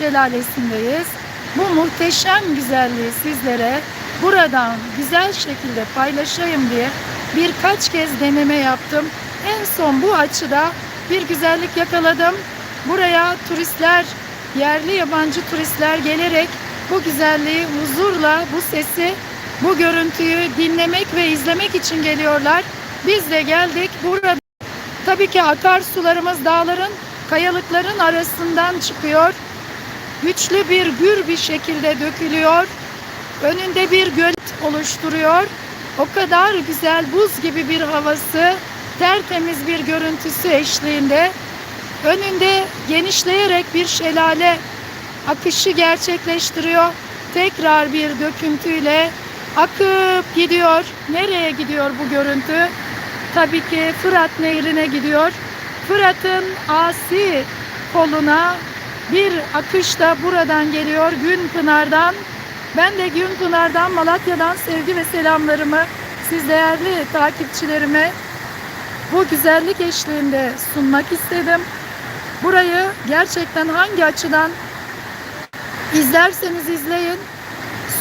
Şelalesi'ndeyiz. Bu muhteşem güzelliği sizlere buradan güzel şekilde paylaşayım diye birkaç kez deneme yaptım. En son bu açıda bir güzellik yakaladım. Buraya turistler, yerli yabancı turistler gelerek bu güzelliği huzurla, bu sesi, bu görüntüyü dinlemek ve izlemek için geliyorlar. Biz de geldik. Burada tabii ki akarsularımız dağların, kayalıkların arasından çıkıyor. Güçlü bir gür bir şekilde dökülüyor. Önünde bir göl oluşturuyor. O kadar güzel buz gibi bir havası, tertemiz bir görüntüsü eşliğinde önünde genişleyerek bir şelale akışı gerçekleştiriyor. Tekrar bir döküntüyle akıp gidiyor. Nereye gidiyor bu görüntü? Tabii ki Fırat Nehri'ne gidiyor. Fırat'ın asi koluna bir akış da buradan geliyor Günpınar'dan. Ben de Günpınar'dan Malatya'dan sevgi ve selamlarımı siz değerli takipçilerime bu güzellik eşliğinde sunmak istedim. Burayı gerçekten hangi açıdan izlerseniz izleyin.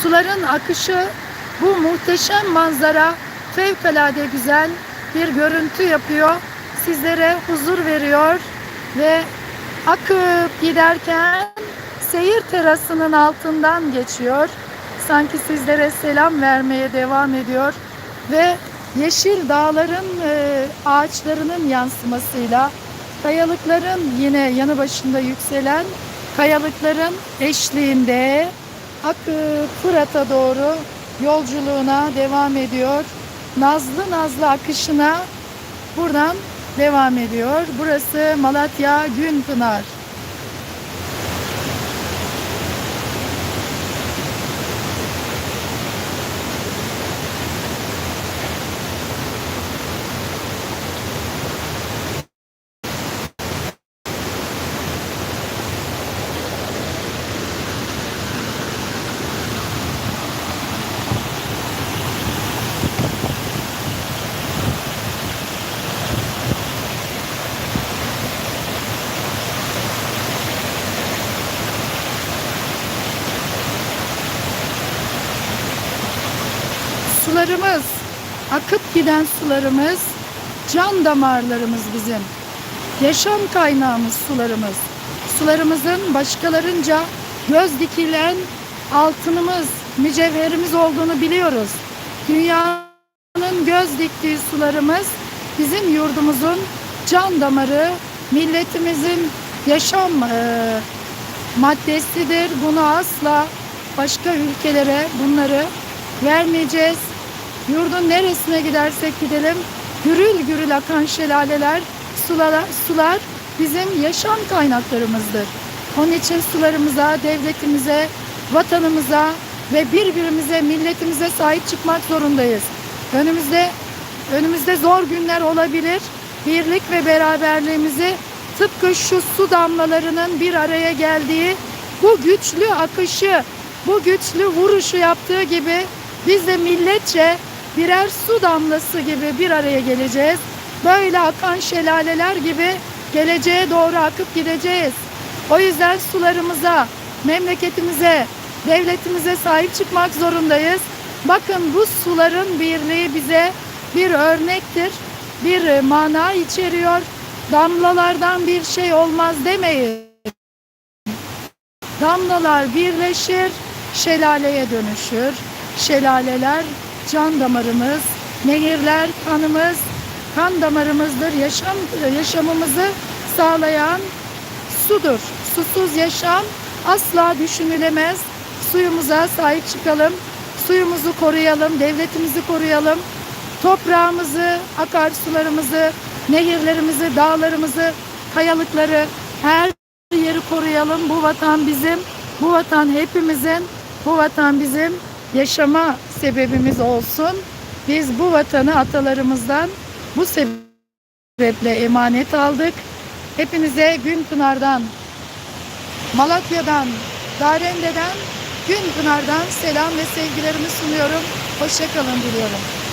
Suların akışı bu muhteşem manzara fevkalade güzel bir görüntü yapıyor. Sizlere huzur veriyor ve akıp giderken seyir terasının altından geçiyor. Sanki sizlere selam vermeye devam ediyor ve yeşil dağların e, ağaçlarının yansımasıyla kayalıkların yine yanı başında yükselen kayalıkların eşliğinde akıp Fırat'a doğru yolculuğuna devam ediyor. Nazlı nazlı akışına buradan devam ediyor. Burası Malatya Günpınar. Sularımız, akıp giden sularımız, can damarlarımız bizim. Yaşam kaynağımız sularımız. Sularımızın başkalarınca göz dikilen altınımız, mücevherimiz olduğunu biliyoruz. Dünyanın göz diktiği sularımız bizim yurdumuzun can damarı, milletimizin yaşam eee, maddesidir. Bunu asla başka ülkelere bunları vermeyeceğiz. Yurdun neresine gidersek gidelim gürül gürül akan şelaleler, sular, sular bizim yaşam kaynaklarımızdır. Onun için sularımıza, devletimize, vatanımıza ve birbirimize, milletimize sahip çıkmak zorundayız. Önümüzde önümüzde zor günler olabilir. Birlik ve beraberliğimizi tıpkı şu su damlalarının bir araya geldiği bu güçlü akışı, bu güçlü vuruşu yaptığı gibi biz de milletçe birer su damlası gibi bir araya geleceğiz. Böyle akan şelaleler gibi geleceğe doğru akıp gideceğiz. O yüzden sularımıza, memleketimize, devletimize sahip çıkmak zorundayız. Bakın bu suların birliği bize bir örnektir. Bir mana içeriyor. Damlalardan bir şey olmaz demeyin. Damlalar birleşir, şelaleye dönüşür. Şelaleler can damarımız, nehirler kanımız, kan damarımızdır. Yaşam yaşamımızı sağlayan sudur. Susuz yaşam asla düşünülemez. Suyumuza sahip çıkalım. Suyumuzu koruyalım, devletimizi koruyalım. Toprağımızı, akarsularımızı, nehirlerimizi, dağlarımızı, kayalıkları her yeri koruyalım. Bu vatan bizim, bu vatan hepimizin, bu vatan bizim yaşama sebebimiz olsun. Biz bu vatanı atalarımızdan bu sebeple emanet aldık. Hepinize Günpınar'dan, Malatya'dan, Darende'den, Günpınar'dan selam ve sevgilerimi sunuyorum. Hoşçakalın diliyorum.